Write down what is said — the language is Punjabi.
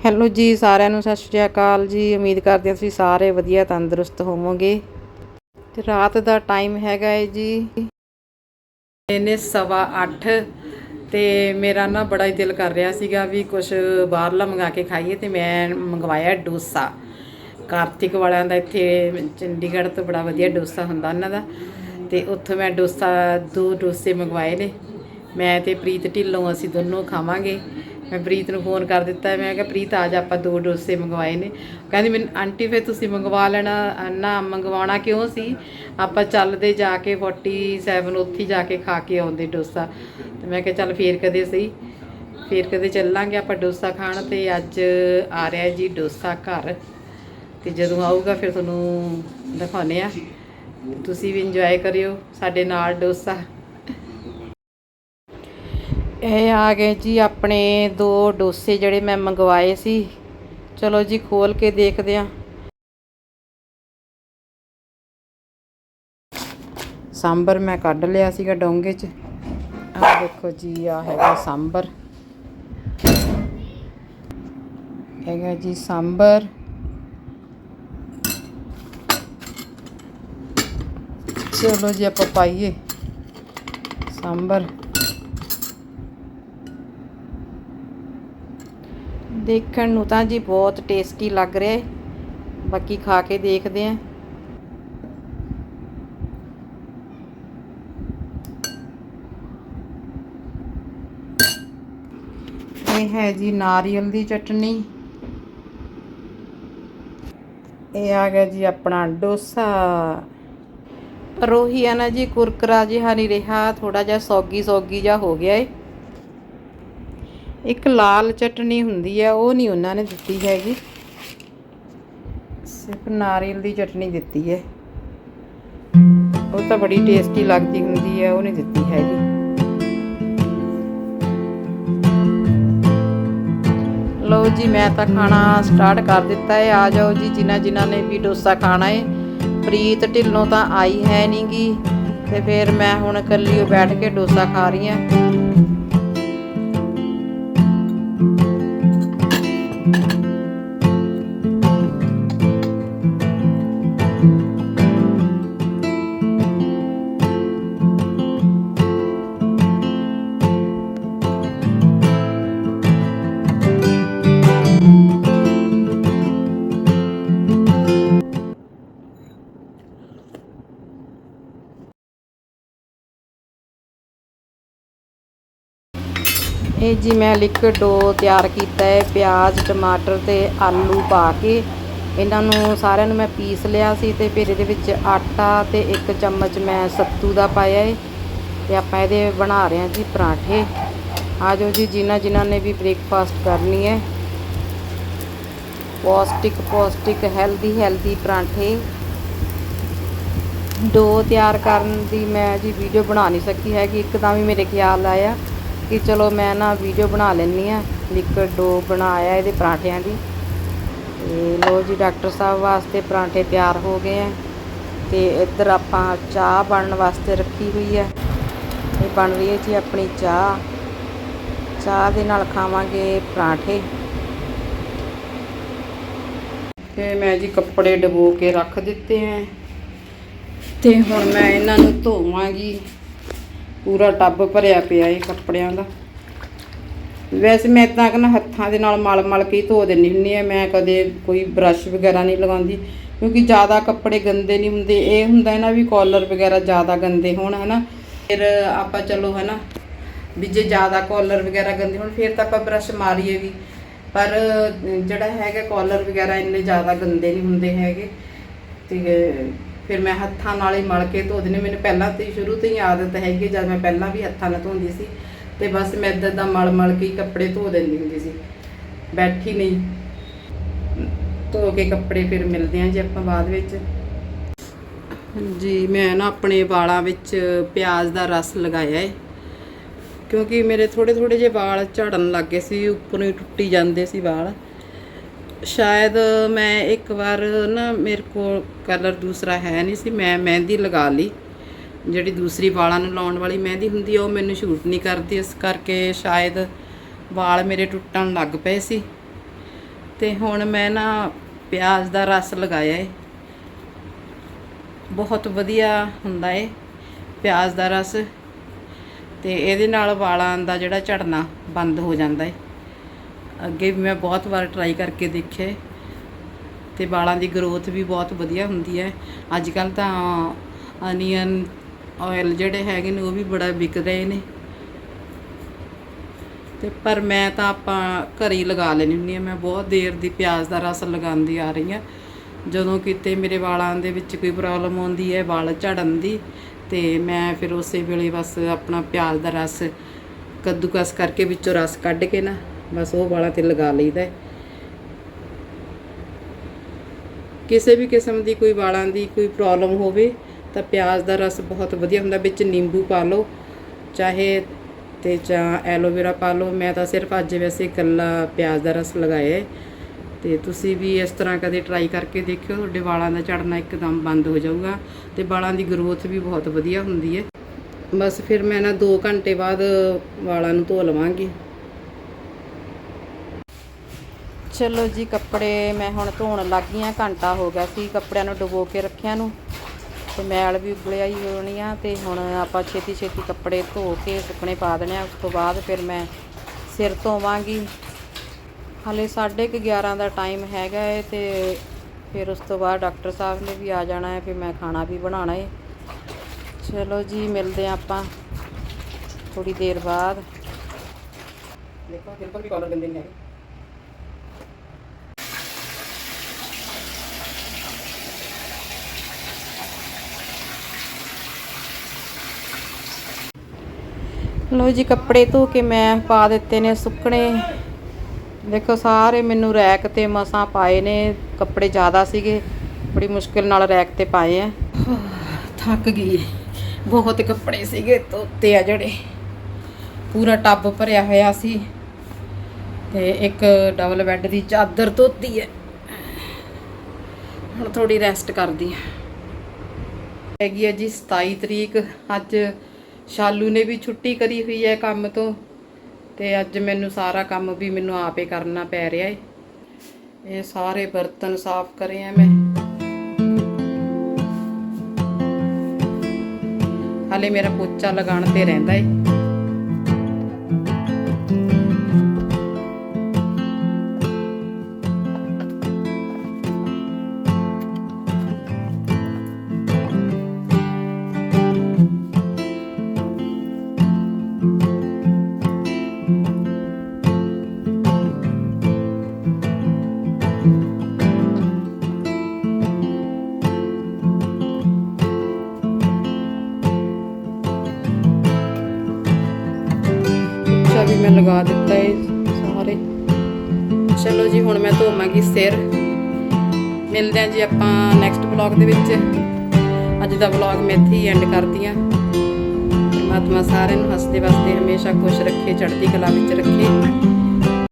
ਹੈਲੋ ਜੀ, ਸਾਰਿਆਂ ਨੂੰ ਸਤਿ ਸ਼੍ਰੀ ਅਕਾਲ ਜੀ। ਉਮੀਦ ਕਰਦੇ ਹਾਂ ਤੁਸੀਂ ਸਾਰੇ ਵਧੀਆ, ਤੰਦਰੁਸਤ ਹੋਵੋਗੇ। ਤੇ ਰਾਤ ਦਾ ਟਾਈਮ ਹੈਗਾ ਹੈ ਜੀ। ਇਹਨੇ ਸਵਾ 8 ਤੇ ਮੇਰਾ ਨਾ ਬੜਾ ਹੀ ਦਿਲ ਕਰ ਰਿਹਾ ਸੀਗਾ ਵੀ ਕੁਝ ਬਾਹਰਲਾ ਮੰਗਾ ਕੇ ਖਾਈਏ ਤੇ ਮੈਂ ਮੰਗਵਾਇਆ ਡੋਸਾ। ਕਾਰਤਿਕ ਵਾਲਿਆਂ ਦਾ ਇੱਥੇ ਚੰਡੀਗੜ੍ਹ ਤੋਂ ਬੜਾ ਵਧੀਆ ਡੋਸਾ ਹੁੰਦਾ ਉਹਨਾਂ ਦਾ। ਤੇ ਉੱਥੋਂ ਮੈਂ ਡੋਸਾ, ਦੋ ਡੋਸੇ ਮੰਗਵਾਏ ਨੇ। ਮੈਂ ਤੇ ਪ੍ਰੀਤ ਢਿੱਲੋਂ ਅਸੀਂ ਦੋਨੋਂ ਖਾਵਾਂਗੇ। ਮੈਂ ਪ੍ਰੀਤ ਨੂੰ ਫੋਨ ਕਰ ਦਿੱਤਾ, ਮੈਂ ਕਿਹਾ ਪ੍ਰੀਤ ਆ ਜਾ, ਆਪਾਂ ਦੋ ਡੋਸੇ ਮੰਗਵਾਏ ਨੇ। ਕਹਿੰਦੀ ਮੈਨੂੰ, ਆਂਟੀ ਫੇ ਤੁਸੀਂ ਮੰਗਵਾ ਲੈਣਾ, ਨਾ ਮੰਗਵਾਉਣਾ ਕਿਉਂ ਸੀ? ਆਪਾਂ ਚੱਲਦੇ ਜਾ ਕੇ 47 ਉੱਥੇ ਜਾ ਕੇ ਖਾ ਕੇ ਆਉਂਦੇ ਡੋਸਾ। ਤੇ ਮੈਂ ਕਿਹਾ ਚੱਲ ਫੇਰ ਕਦੇ ਸਹੀ, ਫੇਰ ਕਦੇ ਚੱਲਾਂਗੇ ਆਪਾਂ ਡੋਸਾ ਖਾਣ। ਤੇ ਅੱਜ ਆ ਰਿਹਾ ਜੀ ਡੋਸਾ ਘਰ। ਤੇ ਜਦੋਂ ਆਊਗਾ ਫਿਰ ਤੁਹਾਨੂੰ ਦਿਖਾਉਨੇ ਆ ਤੁਸੀਂ ਵੀ ਇੰਜੋਏ ਕਰਿਓ ਸਾਡੇ ਨਾਲ ਡੋਸਾ। ਇਹ ਆ ਗਏ ਜੀ ਆਪਣੇ ਦੋ ਡੋਸੇ ਜਿਹੜੇ ਮੈਂ ਮੰਗਵਾਏ ਸੀ। ਚਲੋ ਜੀ ਖੋਲ ਕੇ ਦੇਖਦੇ ਆ ਸਾਂਬਰ ਮੈਂ ਕੱਢ ਲਿਆ ਸੀਗਾ ਡੋਂਗੇ 'ਚ। ਆਹ ਦੇਖੋ ਜੀ ਆ ਹੈਗਾ ਸਾਂਬਰ। ਹੈਗਾ ਜੀ ਸਾਂਬਰ। ਚਲੋ ਜੀ, ਆਪਾਂ ਪਾਈਏ ਸਾਂਬਰ। ਦੇਖਣ ਨੂੰ ਤਾਂ ਜੀ ਬਹੁਤ ਟੇਸਟੀ ਲੱਗ ਰਿਹਾ ਹੈ। ਬਾਕੀ ਖਾ ਕੇ ਦੇਖਦੇ ਆਂ ਇਹ ਹੈ ਜੀ ਨਾਰੀਅਲ ਦੀ ਚਟਨੀ। ਇਹ ਆ ਗਿਆ ਜੀ ਆਪਣਾ ਡੋਸਾ। ਪਰ ਉਹੀ ਆ ਨਾ ਜੀ ਕੁਰਕਰਾ ਜਿਹਾ ਨਹੀਂ ਰਿਹਾ ਥੋੜਾ ਜਿਹਾ ਸੌਗੀ ਸੌਗੀ ਜਿਹਾ ਹੋ ਗਿਆ ਏ। ਇੱਕ ਲਾਲ ਚਟਨੀ ਹੁੰਦੀ ਹੈ ਉਹ ਨਹੀਂ ਉਹਨਾਂ ਨੇ ਦਿੱਤੀ ਹੈਗੀ। ਸਿਰਫ ਨਾਰੀਅਲ ਦੀ ਚਟਨੀ ਦਿੱਤੀ ਹੈ। ਉਹ ਤਾਂ ਬੜੀ ਟੇਸਟੀ ਲੱਗਦੀ ਹੁੰਦੀ ਹੈ ਉਹ ਨਹੀਂ ਦਿੱਤੀ ਹੈਗੀ। ਲਓ ਜੀ, ਮੈਂ ਤਾਂ ਖਾਣਾ ਸਟਾਰਟ ਕਰ ਦਿੱਤਾ ਹੈ। ਆ ਜਾਓ ਜੀ, ਜਿਨ੍ਹਾਂ ਜਿਨ੍ਹਾਂ ਨੇ ਵੀ ਡੋਸਾ ਖਾਣਾ ਹੈ। ਪ੍ਰੀਤ ਢਿੱਲੋਂ ਤਾਂ ਆਈ ਹੈ ਨਹੀਂਗੀ ਤੇ ਫਿਰ ਮੈਂ ਹੁਣ ਇਕੱਲੀ ਓ ਬੈਠ ਕੇ ਡੋਸਾ ਖਾ ਰਹੀ ਹਾਂ। ਇਹ ਜੀ ਮੈਂ ਲਿਕਵਿਡ ਡੋ ਤਿਆਰ ਕੀਤਾ ਹੈ, ਪਿਆਜ਼, ਟਮਾਟਰ ਤੇ ਆਲੂ ਪਾ ਕੇ। ਇਹਨਾਂ ਨੂੰ ਸਾਰਿਆਂ ਨੂੰ ਮੈਂ ਪੀਸ ਲਿਆ ਸੀ ਤੇ ਫਿਰ ਇਹਦੇ ਵਿੱਚ ਆਟਾ ਤੇ ਇੱਕ ਚਮਚ ਮੈਂ ਸੱਤੂ ਦਾ ਪਾਇਆ ਹੈ ਤੇ ਆਪਾਂ ਇਹਦੇ ਬਣਾ ਰਹੇ ਹਾਂ ਜੀ ਪਰਾਂਠੇ। ਆ ਜਾਓ ਜੀ, ਜਿਨ੍ਹਾਂ ਜਿਨ੍ਹਾਂ ਨੇ ਵੀ ਬ੍ਰੇਕਫਾਸਟ ਕਰਨੀ ਹੈ। ਪੌਸ਼ਟਿਕ ਪੌਸ਼ਟਿਕ, ਹੈਲਦੀ ਹੈਲਦੀ ਪਰਾਂਠੇ। ਡੋ ਤਿਆਰ ਕਰਨ ਦੀ ਮੈਂ ਜੀ ਵੀਡੀਓ ਬਣਾ ਨਹੀਂ ਸਕੀ ਹੈਗੀ ਇੱਕਦਮ ਹੀ ਮੇਰੇ ਖਿਆਲ ਆਇਆ। ਕਿ ਚਲੋ ਮੈਂ ਨਾ ਵੀਡੀਓ ਬਣਾ ਲੈਣੀ ਆ ਲਿਕਵਿਡ ਡੋ ਬਣਾਇਆ ਇਹਦੇ ਪਰਾਂਠਿਆਂ ਦੀ। ਤੇ ਲੋ ਜੀ, ਡਾਕਟਰ ਸਾਹਿਬ ਵਾਸਤੇ ਪਰਾਂਠੇ ਤਿਆਰ ਹੋ ਗਏ ਆ। ਤੇ ਇੱਧਰ ਆਪਾਂ ਚਾਹ ਬਣਨ ਵਾਸਤੇ ਰੱਖੀ ਹੋਈ ਹੈ ਇਹ ਬਣ ਰਹੀ ਹੈ ਜੀ ਆਪਣੀ ਚਾਹ। ਚਾਹ ਦੇ ਨਾਲ ਖਾਵਾਂਗੇ ਪਰਾਂਠੇ। ਤੇ ਮੈਂ ਜੀ ਕੱਪੜੇ ਡਬੋ ਕੇ ਰੱਖ ਦਿੱਤੇ ਆ। ਤੇ ਹੁਣ ਮੈਂ ਇਹਨਾਂ ਨੂੰ ਧੋਵਾਂਗੀ। ਪੂਰਾ ਟੱਬ ਭਰਿਆ ਪਿਆ ਏ ਕੱਪੜਿਆਂ ਦਾ। ਵੈਸੇ ਮੈਂ ਤਾਂ ਕਹਿੰਦਾ ਹੱਥਾਂ ਦੇ ਨਾਲ ਮਲ ਮਲ ਕੇ ਹੀ ਧੋ ਦਿੰਦੀ ਹੁੰਦੀ ਆ ਮੈਂ ਕਦੇ ਕੋਈ ਬਰਸ਼ ਵਗੈਰਾ ਨਹੀਂ ਲਗਾਉਂਦੀ, ਕਿਉਂਕਿ ਜ਼ਿਆਦਾ ਕੱਪੜੇ ਗੰਦੇ ਨਹੀਂ ਹੁੰਦੇ। ਇਹ ਹੁੰਦਾ ਹੈ ਨਾ ਵੀ ਕਾਲਰ ਵਗੈਰਾ ਜ਼ਿਆਦਾ ਗੰਦੇ ਹੋਣ, ਹਨਾ। ਫਿਰ ਆਪਾਂ ਚਲੋ, ਹਨਾ। ਵੀ ਜੇ ਜ਼ਿਆਦਾ ਕਾਲਰ ਵਗੈਰਾ ਗੰਦੇ ਹੋਣ, ਫਿਰ ਤਾਂ ਆਪਾਂ ਬਰਸ਼ ਮਾਰੀਏ ਵੀ। ਪਰ ਜਿਹੜਾ ਹੈਗਾ ਕਾਲਰ ਵਗੈਰਾ ਇੰਨੇ ਜ਼ਿਆਦਾ ਗੰਦੇ ਨਹੀਂ ਹੁੰਦੇ ਹੈਗੇ। ਤੇ ਫਿਰ ਮੈਂ ਹੱਥਾਂ ਨਾਲ ਹੀ ਮਲ ਕੇ ਧੋ ਦਿੰਦੀ ਮੈਨੂੰ ਪਹਿਲਾਂ ਤੇ ਸ਼ੁਰੂ ਤੋਂ ਹੀ ਆਦਤ ਹੈਗੀ ਜਦ ਮੈਂ ਪਹਿਲਾਂ ਵੀ ਹੱਥਾਂ ਨਾਲ ਧੋਂਦੀ ਸੀ ਤੇ ਬਸ ਮੈਂ ਇਦਾਂ ਦਾ ਮਲ ਮਲ ਕੇ ਹੀ ਕੱਪੜੇ ਧੋ ਦਿੰਦੀ ਹੁੰਦੀ ਸੀ। ਬੈਠੀ ਨਹੀਂ। ਧੋ ਕੇ ਕੱਪੜੇ ਫਿਰ ਮਿਲਦੇ ਆਂ ਜੇ ਆਪਾਂ ਬਾਅਦ ਵਿੱਚ। ਜੀ, ਮੈਂ ਨਾ ਆਪਣੇ ਵਾਲਾਂ ਵਿੱਚ ਪਿਆਜ਼ ਦਾ ਰਸ ਲਗਾਇਆ ਹੈ ਕਿਉਂਕਿ ਮੇਰੇ ਥੋੜੇ ਥੋੜੇ ਜਿਹੇ ਵਾਲ ਝੜਨ ਲੱਗ ਗਏ ਸੀ, ਉੱਪਰੋਂ ਹੀ ਟੁੱਟੀ ਜਾਂਦੇ ਸੀ ਵਾਲ। ਸ਼ਾਇਦ ਮੈਂ ਇੱਕ ਵਾਰ ਨਾ ਮੇਰੇ ਕੋਲ ਕਲਰ ਦੂਸਰਾ ਹੈ ਨਹੀਂ ਸੀ, ਮੈਂ ਮਹਿੰਦੀ ਲਗਾ ਲਈ। ਜਿਹੜੀ ਦੂਸਰੀ ਵਾਲਾਂ ਨੂੰ ਲਾਉਣ ਵਾਲੀ ਮਹਿੰਦੀ ਹੁੰਦੀ ਉਹ ਮੈਨੂੰ ਸ਼ੂਟ ਨਹੀਂ ਕਰਦੀ, ਇਸ ਕਰਕੇ ਸ਼ਾਇਦ ਵਾਲ ਮੇਰੇ ਟੁੱਟਣ ਲੱਗ ਪਏ ਸੀ। ਤੇ ਹੁਣ ਮੈਂ ਨਾ ਪਿਆਜ਼ ਦਾ ਰਸ ਲਗਾਇਆ ਏ। ਬਹੁਤ ਵਧੀਆ ਹੁੰਦਾ ਏ ਪਿਆਜ਼ ਦਾ ਰਸ। ਤੇ ਇਹਦੇ ਨਾਲ ਵਾਲਾਂ ਦਾ ਜਿਹੜਾ ਝੜਨਾ ਬੰਦ ਹੋ ਜਾਂਦਾ ਏ। ਅੱਗੇ ਵੀ ਮੈਂ ਬਹੁਤ ਵਾਰ ਟਰਾਈ ਕਰਕੇ ਦੇਖਿਆ ਏ ਤੇ ਵਾਲਾਂ ਦੀ ਗਰੋਥ ਵੀ ਬਹੁਤ ਵਧੀਆ ਹੁੰਦੀ ਹੈ। ਅੱਜ ਕੱਲ ਤਾਂ ਅਨੀਅਨ ਆਇਲ ਜਿਹੜੇ ਹੈਗੇ ਨੇ ਉਹ ਵੀ ਬੜਾ ਵਿਕ ਰਹੇ ਨੇ। ਤੇ ਪਰ ਮੈਂ ਤਾਂ ਆਪਾਂ ਘਰੇ ਹੀ ਲਗਾ ਲੈਣੀ ਹੁੰਦੀ ਆ ਮੈਂ ਬਹੁਤ ਦੇਰ ਦੀ ਪਿਆਜ਼ ਦਾ ਰਸ ਲਗਾਉਂਦੀ ਆ ਰਹੀ ਆ ਜਦੋਂ ਕਿਤੇ ਮੇਰੇ ਵਾਲਾਂ ਦੇ ਵਿੱਚ ਕੋਈ ਪ੍ਰੋਬਲਮ ਆਉਂਦੀ ਹੈ, ਵਾਲ ਝੜਨ ਦੀ, ਤੇ ਮੈਂ ਫਿਰ ਉਸੇ ਵੇਲੇ ਬਸ ਆਪਣਾ ਪਿਆਜ਼ ਦਾ ਰਸ ਕੱਦੂਕਸ ਕਰਕੇ ਵਿੱਚੋਂ ਰਸ ਕੱਢ ਕੇ ਨਾ ਬਸ ਉਹ ਵਾਲਾਂ ਤੇ ਲਗਾ ਲਈਦਾ ਕਿਸੇ ਵੀ ਕਿਸਮ ਦੀ ਕੋਈ ਵਾਲਾਂ ਦੀ ਕੋਈ ਪ੍ਰੋਬਲਮ ਹੋਵੇ ਤਾਂ ਪਿਆਜ਼ ਦਾ ਰਸ ਬਹੁਤ ਵਧੀਆ ਹੁੰਦਾ, ਵਿੱਚ ਨਿੰਬੂ ਪਾ ਲਓ, ਚਾਹੇ ਤੇ ਜਾਂ ਐਲੋਵੇਰਾ ਪਾ ਲਓ। ਮੈਂ ਤਾਂ ਸਿਰਫ ਅੱਜ ਵੈਸੇ ਇਕੱਲਾ ਪਿਆਜ਼ ਦਾ ਰਸ ਲਗਾਇਆ ਹੈ ਤੇ ਤੁਸੀਂ ਵੀ ਇਸ ਤਰ੍ਹਾਂ ਕਦੇ ਟਰਾਈ ਕਰਕੇ ਦੇਖਿਓ, ਤੁਹਾਡੇ ਵਾਲਾਂ ਦਾ ਝੜਨਾ ਇੱਕਦਮ ਬੰਦ ਹੋ ਜਾਊਗਾ ਤੇ ਵਾਲਾਂ ਦੀ ਗਰੋਥ ਵੀ ਬਹੁਤ ਵਧੀਆ ਹੁੰਦੀ ਹੈ। ਬਸ ਫਿਰ ਮੈਂ ਨਾ 2 ਘੰਟੇ ਬਾਅਦ ਵਾਲਾਂ ਨੂੰ ਧੋ ਲਵਾਂਗੀ। ਚਲੋ ਜੀ ਕੱਪੜੇ ਮੈਂ ਹੁਣ ਧੋਣ ਲੱਗ ਗਈ ਆ ਘੰਟਾ ਹੋ ਗਿਆ ਸੀ ਕੱਪੜਿਆਂ ਨੂੰ ਡੁਬੋ ਕੇ ਰੱਖਿਆ ਨੂੰ। ਤੇ ਮੈਲ ਵੀ ਉਗਲਿਆ ਹੀ ਹੋਣੀ ਆ ਤੇ ਹੁਣ ਆਪਾਂ ਛੇਤੀ ਛੇਤੀ ਕੱਪੜੇ ਧੋ ਕੇ ਸੁੱਕਣੇ ਪਾ ਦੇਣੇ ਆ। ਉਸ ਤੋਂ ਬਾਅਦ ਫਿਰ ਮੈਂ ਸਿਰ ਧੋਵਾਂਗੀ। ਹਲੇ 11:30 ਦਾ ਟਾਈਮ ਹੈਗਾ ਏ ਤੇ ਫਿਰ ਉਸ ਤੋਂ ਬਾਅਦ ਡਾਕਟਰ ਸਾਹਿਬ ਨੇ ਵੀ ਆ ਜਾਣਾ ਹੈ ਫਿਰ ਮੈਂ ਖਾਣਾ ਵੀ ਬਣਾਉਣਾ ਏ। ਚਲੋ ਜੀ, ਮਿਲਦੇ ਆ ਆਪਾਂ ਥੋੜੀ ਦੇਰ ਬਾਅਦ। ਦੇਖੋ ਬਿਲਕੁਲ ਵੀ ਕਾਲਰ ਗੰਦੇ ਨਹੀਂ ਹੈਗੇ। ਲੋ ਜੀ ਕੱਪੜੇ ਧੋ ਕੇ ਮੈਂ ਪਾ ਦਿੱਤੇ ਨੇ ਸੁੱਕਣੇ। ਦੇਖੋ ਸਾਰੇ ਮੈਨੂੰ ਰੈਕ ਤੇ ਮਸਾਂ ਪਾਏ ਨੇ, ਕੱਪੜੇ ਜ਼ਿਆਦਾ ਸੀਗੇ, ਬੜੀ ਮੁਸ਼ਕਿਲ ਨਾਲ ਰੈਕ ਤੇ ਪਾਏ ਆ। ਥੱਕ ਗਈ ਬਹੁਤ ਕੱਪੜੇ ਸੀਗੇ ਧੋਤੇ ਆ ਜਿਹੜੇ। ਪੂਰਾ ਟੱਬ ਭਰਿਆ ਹੋਇਆ ਸੀ ਤੇ ਇੱਕ ਡਬਲ ਬੈੱਡ ਦੀ ਚਾਦਰ ਧੋਤੀ ਹੈ ਹੁਣ ਥੋੜੀ ਰੈਸਟ ਕਰਦੀ ਹਾਂ ਹੈਗੀ ਹੈ ਜੀ 27 ਤਰੀਕ, ਅੱਜ ਸ਼ਾਲੂ ਨੇ ਵੀ ਛੁੱਟੀ ਕਰੀ ਹੋਈ ਹੈ ਕੰਮ ਤੋਂ ਤੇ ਅੱਜ ਮੈਨੂੰ ਸਾਰਾ ਕੰਮ ਵੀ ਮੈਨੂੰ ਆਪੇ ਕਰਨਾ ਪੈ ਰਿਹਾ ਏ। ਇਹ ਸਾਰੇ ਬਰਤਨ ਸਾਫ਼ ਕਰੇ ਆ ਮੈਂ। ਹਾਲੇ ਮੇਰਾ ਪੋਚਾ ਲਗਾਉਣ ਤੇ ਰਹਿੰਦਾ ਏ। ਲਗਾ ਦਿੱਤਾ ਏ ਸਾਰੇ। ਚਲੋ ਜੀ, ਹੁਣ ਮੈਂ ਧੋਵਾਂਗੀ ਸਿਰ। ਮਿਲਦੇ ਹਾਂ ਜੀ ਆਪਾਂ ਨੈਕਸਟ ਵਲੌਗ ਦੇ ਵਿੱਚ। ਅੱਜ ਦਾ ਵਲੌਗ ਮੈਂ ਇੱਥੇ ਹੀ ਐਂਡ ਕਰਦੀ ਹਾਂ। ਪਰਮਾਤਮਾ ਸਾਰਿਆਂ ਨੂੰ ਹੱਸਦੇ ਵਸਦੇ ਹਮੇਸ਼ਾ ਖੁਸ਼ ਰੱਖੇ, ਚੜ੍ਹਦੀ ਕਲਾ ਵਿੱਚ ਰੱਖੇ।